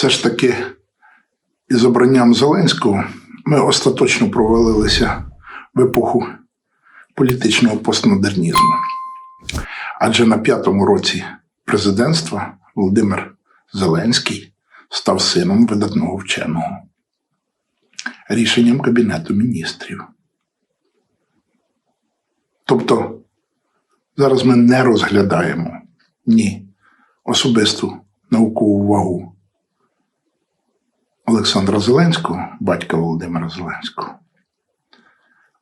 все ж таки із обранням Зеленського ми остаточно провалилися в епоху політичного постмодернізму. Адже на п'ятому році президентства Володимир Зеленський став сином видатного вченого рішенням Кабінету міністрів. Тобто зараз ми не розглядаємо ні особисту наукову вагу Олександра Зеленського, батька Володимира Зеленського.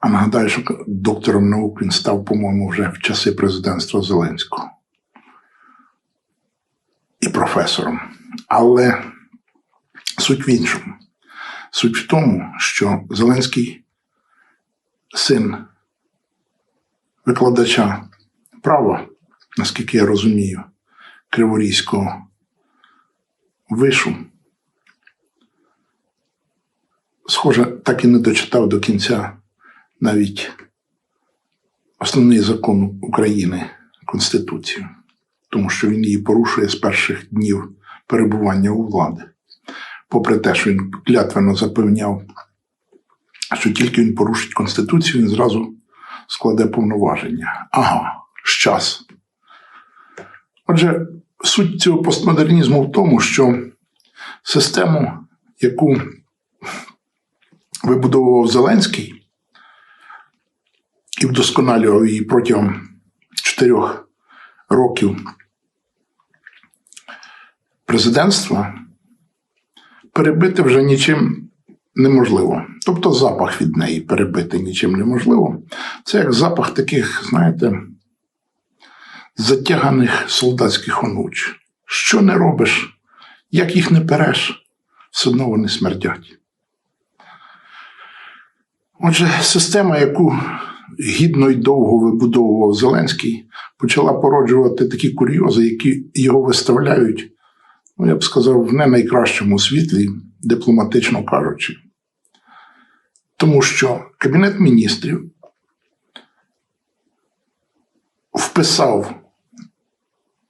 А нагадаю, що доктором наук він став, по-моєму, вже в часи президентства Зеленського. І професором. Але суть в іншому. Суть в тому, що Зеленський син викладача права, наскільки я розумію, Криворізького вишу, схоже, так і не дочитав до кінця навіть основний закон України Конституцію, тому що він її порушує з перших днів перебування у влади. Попри те, що він клятвенно запевняв, що тільки він порушить Конституцію, він зразу складе повноваження. Ага, щас. Отже, суть цього постмодернізму в тому, що систему, яку вибудовував Зеленський і вдосконалював її протягом чотирьох років президентства, перебити вже нічим неможливо. Тобто запах від неї перебити нічим неможливо. Це як запах таких, знаєте, затяганих солдатських онуч. Що не робиш, як їх не переш, все одно вони смердять. Отже, система, яку гідно й довго вибудовував Зеленський, почала породжувати такі курйози, які його виставляють, ну я б сказав, в не найкращому світлі, дипломатично кажучи. Тому що Кабінет міністрів вписав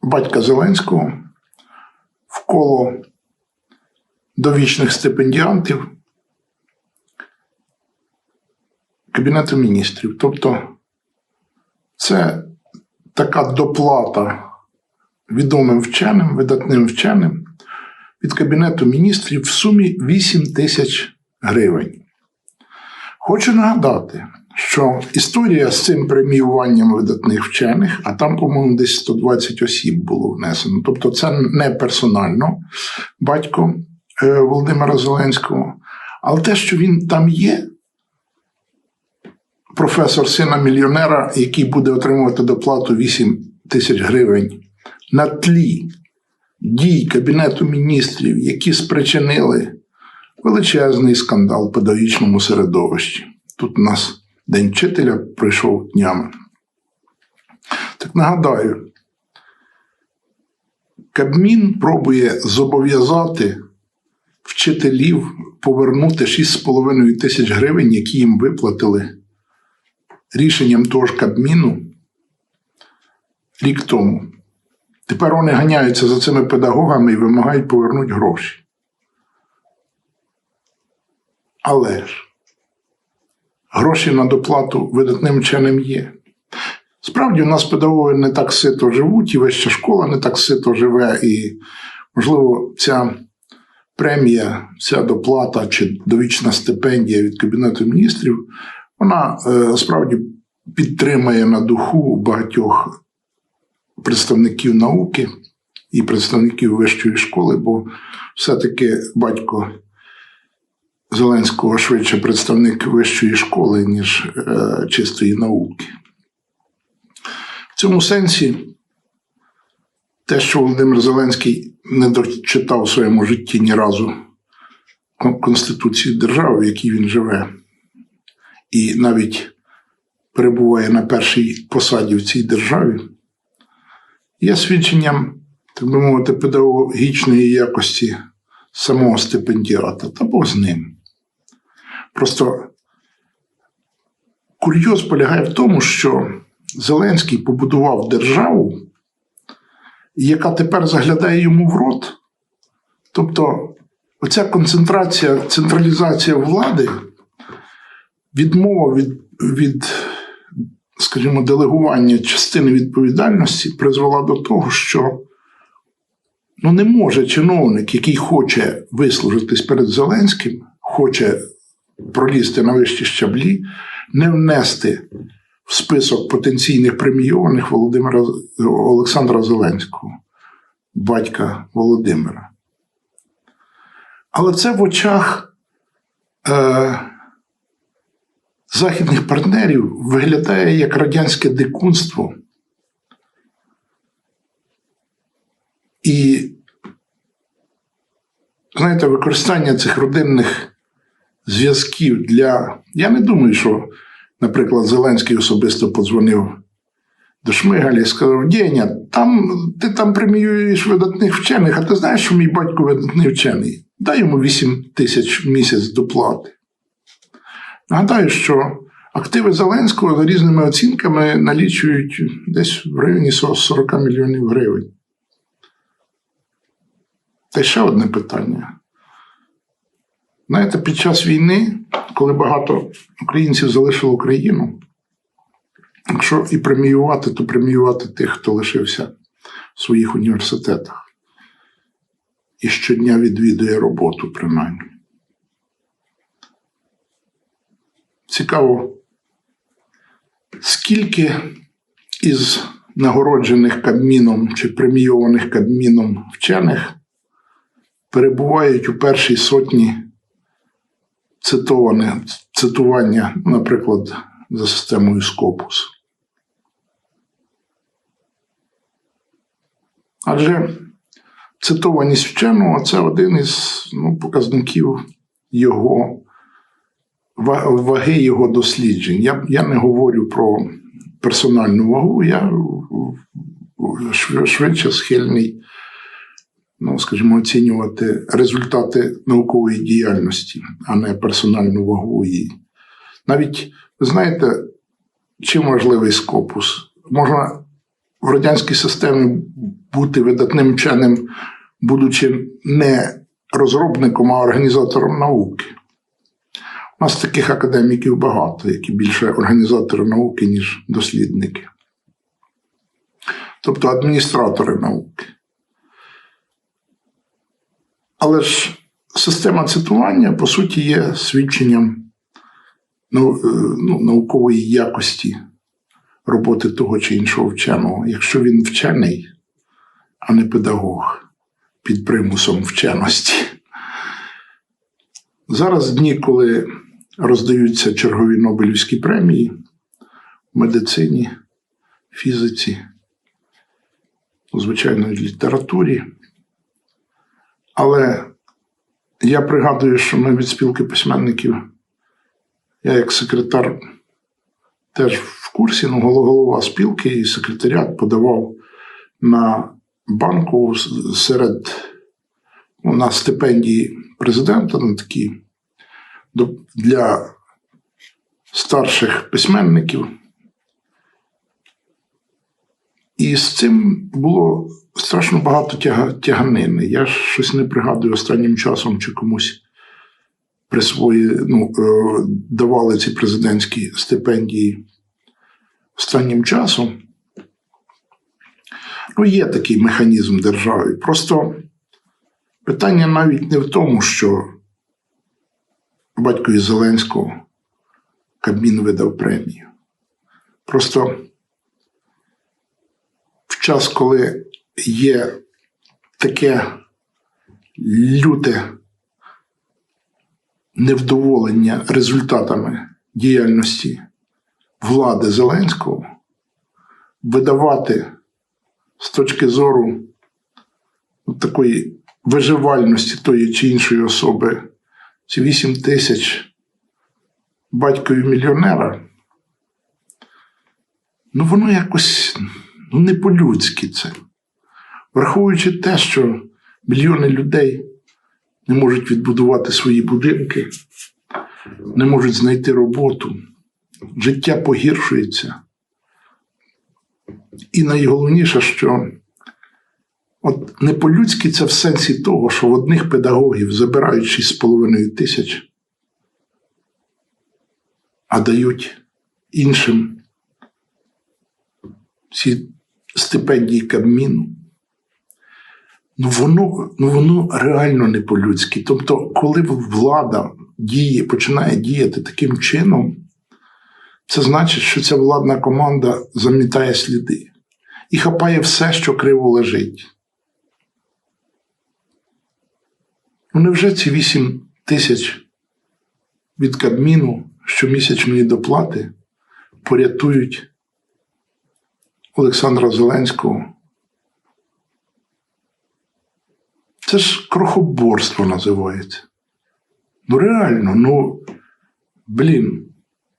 батька Зеленського в коло довічних стипендіантів Кабінету міністрів. Тобто це така доплата відомим вченим, видатним вченим від Кабінету міністрів в сумі 8 тисяч гривень. Хочу нагадати, що історія з цим преміюванням видатних вчених, а там, по-моєму, десь 120 осіб було внесено. Тобто, це не персонально батько е, Володимира Зеленського, але те, що він там є, професор сина мільйонера, який буде отримувати доплату 8 тисяч гривень на тлі дій Кабінету міністрів, які спричинили величезний скандал в педагогічному середовищі. Тут у нас День вчителя пройшов днями. Так нагадаю, Кабмін пробує зобов'язати вчителів повернути 6,5 тисяч гривень, які їм виплатили рішенням того ж Кабміну рік тому. Тепер вони ганяються за цими педагогами і вимагають повернути гроші. Але ж гроші на доплату видатним вченим є. Справді, у нас педагоги не так сито живуть, і вища школа не так сито живе, і, можливо, ця премія, ця доплата чи довічна стипендія від Кабінету міністрів, вона е, справді підтримає на духу багатьох представників науки і представників вищої школи, бо все-таки батько Зеленського швидше представник вищої школи, ніж е, чистої науки. В цьому сенсі те, що Володимир Зеленський не дочитав в своєму житті ні разу Конституції держави, в якій він живе, і навіть перебуває на першій посаді в цій державі, є свідченням, так би мовити, педагогічної якості самого стипендіата та Бог з ним. Просто курйоз полягає в тому, що Зеленський побудував державу, яка тепер заглядає йому в рот. Тобто оця концентрація, централізація влади, відмова від, від, скажімо, делегування частини відповідальності призвела до того, що ну, не може чиновник, який хоче вислужитись перед Зеленським, хоче пролізти на вищі щаблі, не внести в список потенційних премійованих Володимира Олександра Зеленського, батька Володимира. Але це в очах е, західних партнерів виглядає як радянське дикунство. І, знаєте, використання цих родинних зв'язків для. Я не думаю, що, наприклад, Зеленський особисто подзвонив до Шмигаля і сказав: Деня, там, ти там преміюєш видатних вчених, а ти знаєш, що мій батько видатний вчений? Дай йому 8 тисяч в місяць доплати. Нагадаю, що активи Зеленського за різними оцінками налічують десь в районі 40 мільйонів гривень. Та ще одне питання. Знаєте, під час війни, коли багато українців залишили Україну, якщо і преміювати, то преміювати тих, хто лишився в своїх університетах і щодня відвідує роботу, принаймні. Цікаво, скільки із нагороджених Кабміном чи премійованих Кабміном вчених перебувають у першій сотні цитоване, цитування, наприклад, за системою Scopus. Адже цитованість вченого це один із ну, показників його ваги його досліджень. Я, я не говорю про персональну вагу, я швидше схильний, ну, скажімо, оцінювати результати наукової діяльності, а не персональну вагу її. Навіть, ви знаєте, чим важливий скопус? Можна в радянській системі бути видатним вченим, будучи не розробником, а організатором науки. У нас таких академіків багато, які більше організатори науки, ніж дослідники. Тобто адміністратори науки. Але ж система цитування, по суті, є свідченням е, ну, наукової якості роботи того чи іншого вченого. Якщо він вчений, а не педагог під примусом вченості. Зараз дні, коли роздаються чергові Нобелівські премії в медицині, фізиці, звичайно, літературі. Але я пригадую, що ми від спілки письменників, я як секретар теж в курсі, ну, голова спілки і секретаріат подавав на банку серед ну, на стипендії президента на такі для старших письменників. І з цим було страшно багато тяганини. Я щось не пригадую останнім часом, чи комусь присвої, ну, е, давали ці президентські стипендії останнім часом. Ну, є такий механізм держави. Просто питання навіть не в тому, що батькові Зеленського Кабмін видав премію. Просто в час, коли є таке люте невдоволення результатами діяльності влади Зеленського, видавати з точки зору такої виживальності тої чи іншої особи ці 8 тисяч батькові мільйонера, ну воно якось ну, не по-людськи це. Враховуючи те, що мільйони людей не можуть відбудувати свої будинки, не можуть знайти роботу, життя погіршується. І найголовніше, що От не по-людськи це в сенсі того, що в одних педагогів забирають 6,5 тисяч, а дають іншим ці стипендії Кабміну. Ну воно, ну воно реально не по-людськи. Тобто, коли влада діє, починає діяти таким чином, це значить, що ця владна команда замітає сліди і хапає все, що криво лежить. Ну, невже ці 8 тисяч від Кабміну щомісячної доплати порятують Олександра Зеленського? Це ж крохоборство називається. Ну реально, ну блін,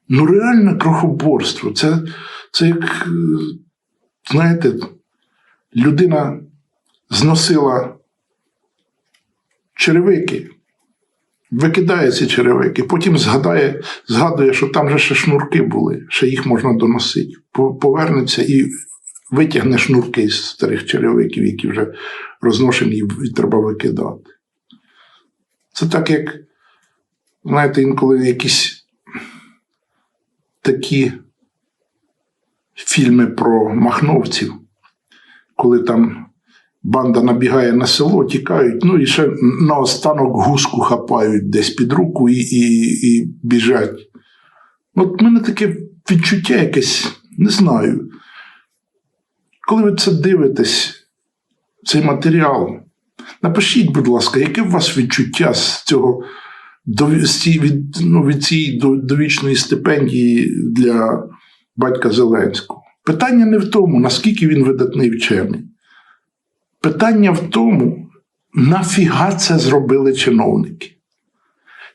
ну реальне крохоборство. Це, це як, е, знаєте, людина зносила черевики, викидає ці черевики, потім згадає, згадує, що там же ще шнурки були, ще їх можна доносити. Повернеться і витягне шнурки з старих черевиків, які вже розношені і треба викидати. Це так, як, знаєте, інколи якісь такі фільми про махновців, коли там банда набігає на село, тікають, ну і ще наостанок гуску хапають десь під руку і, і, і біжать. От в мене таке відчуття якесь, не знаю. Коли ви це дивитесь, цей матеріал, напишіть, будь ласка, яке у вас відчуття з цього від, ну, від цієї довічної стипендії для батька Зеленського? Питання не в тому, наскільки він видатний вчений. Питання в тому, нафіга це зробили чиновники.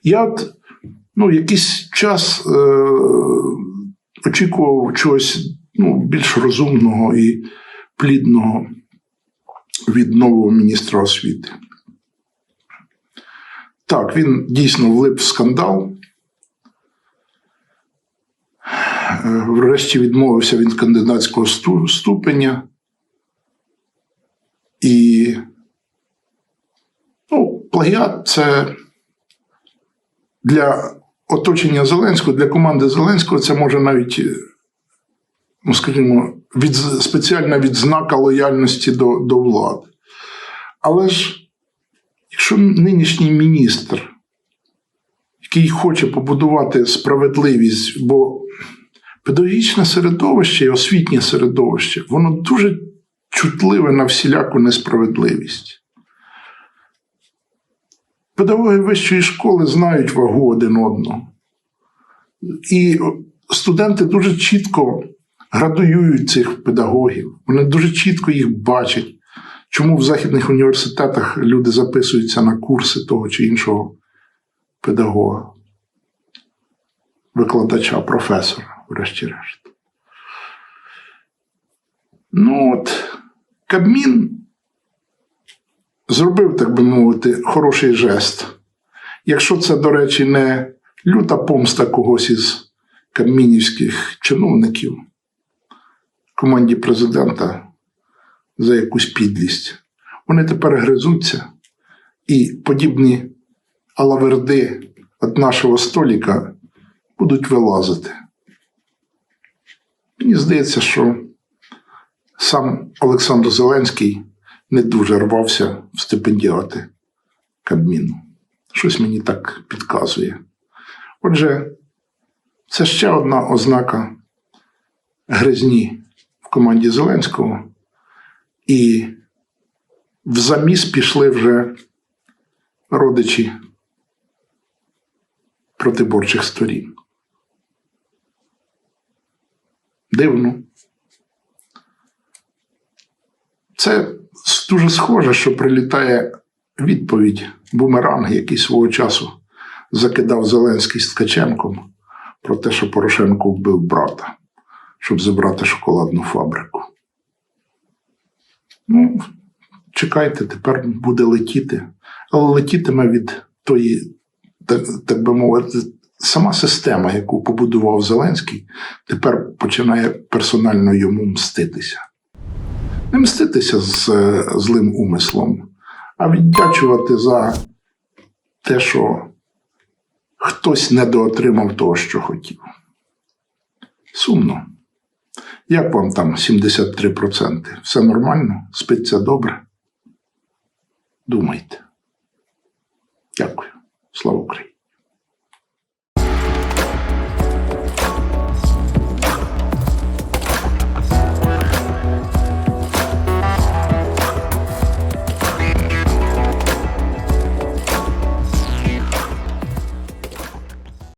Я от ну, якийсь час е, очікував чогось ну, більш розумного і плідного від нового міністра освіти. Так, він дійсно влип в скандал. Е, Врешті відмовився від кандидатського ступеня. І ну, плагіат це для оточення Зеленського, для команди Зеленського це може навіть, ну, скажімо, від, спеціальна відзнака лояльності до, до влади. Але ж, якщо нинішній міністр, який хоче побудувати справедливість, бо педагогічне середовище і освітнє середовище, воно дуже чутливе на всіляку несправедливість. Педагоги вищої школи знають вагу один одного. І студенти дуже чітко градують цих педагогів. Вони дуже чітко їх бачать, чому в західних університетах люди записуються на курси того чи іншого педагога, викладача, професора, врешті-решт. Ну от, Кабмін зробив, так би мовити, хороший жест. Якщо це, до речі, не люта помста когось із кабмінівських чиновників команді президента за якусь підлість, вони тепер гризуться і подібні алаверди від нашого століка будуть вилазити. Мені здається, що сам Олександр Зеленський не дуже рвався в стипендіати Кабміну. Щось мені так підказує. Отже, це ще одна ознака гризні в команді Зеленського. І в заміс пішли вже родичі протиборчих сторін. Дивно. Це дуже схоже, що прилітає відповідь бумеранг, який свого часу закидав Зеленський з Ткаченком про те, що Порошенко вбив брата, щоб забрати шоколадну фабрику. Ну, чекайте, тепер буде летіти, але летітиме від тої, так, би мовити, сама система, яку побудував Зеленський, тепер починає персонально йому мститися. Не мститися з е, злим умислом, а віддячувати за те, що хтось недоотримав того, що хотів. Сумно. Як вам там 73%? Все нормально? Спиться добре? Думайте. Дякую. Слава Україні!